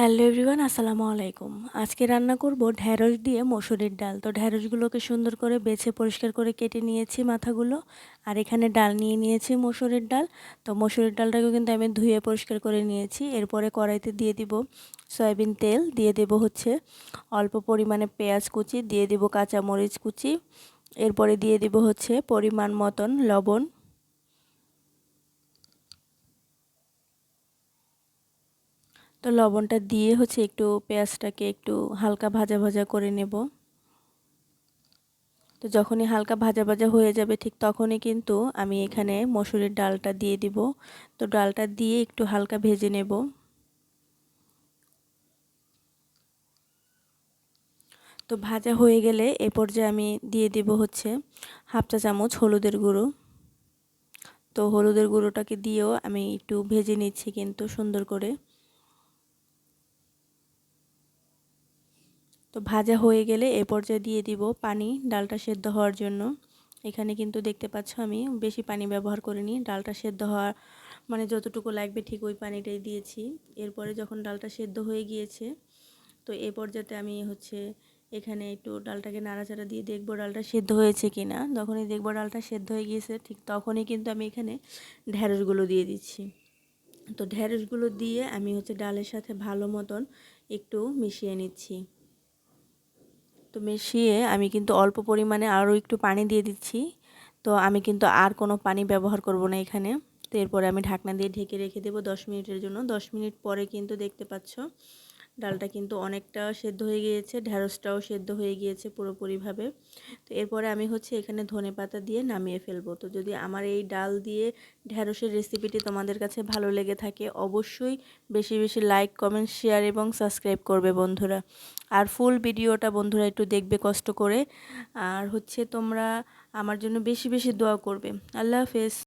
Hello everyone, আসসালামু আলাইকুম। আজকে রান্না করব ঢ্যাঁড়স দিয়ে মসুরির ডাল। তো ঢ্যাঁড়সগুলোকে সুন্দর করে বেছে পরিষ্কার করে কেটে নিয়েছি মাথাগুলো। আর এখানে ডাল নিয়ে নিয়েছি মসুরির ডাল। তো মসুরির ডালটাকেও কিন্তু আমি ধুয়ে পরিষ্কার করে নিয়েছি। এরপরে কড়াইতে দিয়ে দিব সয়াবিন তেল, দিয়ে দেব হচ্ছে অল্প পরিমাণে পেঁয়াজ কুচি, দিয়ে দেব কাঁচামরিচ কুচি। এরপরে দিয়ে দিব হচ্ছে পরিমাণ মতন লবণ। তো লবণটা দিয়ে হচ্ছে একটু পেঁয়াজটাকে একটু হালকা ভাজা ভাজা করে নেব। তো যখনই হালকা ভাজা ভাজা হয়ে যাবে ঠিক তখনই কিন্তু আমি এখানে মসুরের ডালটা দিয়ে দিব। তো ডালটা দিয়ে একটু হালকা ভেজে নেব। তো ভাজা হয়ে গেলে এ পর্যায়ে আমি দিয়ে দিব হচ্ছে হাফ চা চামচ হলুদের গুঁড়ো। তো হলুদের গুঁড়োটাকে দিয়েও আমি একটু ভেজে নিচ্ছি কিন্তু সুন্দর করে। ভাজা হয়ে গেলে এ পর্যায়ে দিয়ে দিব পানি, ডালটা সেদ্ধ হওয়ার জন্য। এখানে কিন্তু দেখতে পাচ্ছ আমি বেশি পানি ব্যবহার করিনি, ডালটা সেদ্ধ হওয়ার মানে যতটুকু লাগবে ঠিক ওই পানিটাই দিয়েছি। এরপরে যখন ডালটা সেদ্ধ হয়ে গিয়েছে, তো এ পর্যায়ে আমি হচ্ছে এখানে একটু ডালটাকে নাড়াচাড়া দিয়ে দেখব ডালটা সেদ্ধ হয়েছে কি না যখনই দেখব ডালটা সেদ্ধ হয়ে গিয়েছে, ঠিক তখনই কিন্তু আমি এখানে ঢ্যাঁড়সগুলো দিয়ে দিচ্ছি। তো ঢ্যাঁড়সগুলো দিয়ে আমি হচ্ছে ডালের সাথে ভালো মতন একটু মিশিয়ে নিচ্ছি। তো মিশিয়ে আমি কিন্তু অল্প পরিমাণে আরও একটু পানি দিয়ে দিচ্ছি। তো আমি কিন্তু আর কোনো পানি ব্যবহার করব না এখানে। তো এরপরে আমি ঢাকনা দিয়ে ঢেকে রেখে দেবো দশ মিনিটের জন্য। দশ মিনিট পরে কিন্তু দেখতে পাচ্ছ ডালটা কিন্তু অনেকটা সেদ্ধ হয়ে গিয়েছে ঢ্যাঁড়সটাও সেদ্ধ হয়ে গিয়েছে পুরোপুরিভাবে। তো এরপরে আমি হচ্ছে এখানে ধনে পাতা দিয়ে নামিয়ে ফেলব। তো যদি আমার এই ডাল দিয়ে ঢ্যাঁড়সের রেসিপিটি তোমাদের কাছে ভালো লেগে থাকে, অবশ্যই বেশি বেশি লাইক কমেন্ট শেয়ার এবং সাবস্ক্রাইব করবে বন্ধুরা। আর ফুল ভিডিওটা বন্ধুরা একটু দেখবে কষ্ট করে। আর হচ্ছে তোমরা আমার জন্য বেশি বেশি দোয়া করবে। আল্লাহ হাফেজ।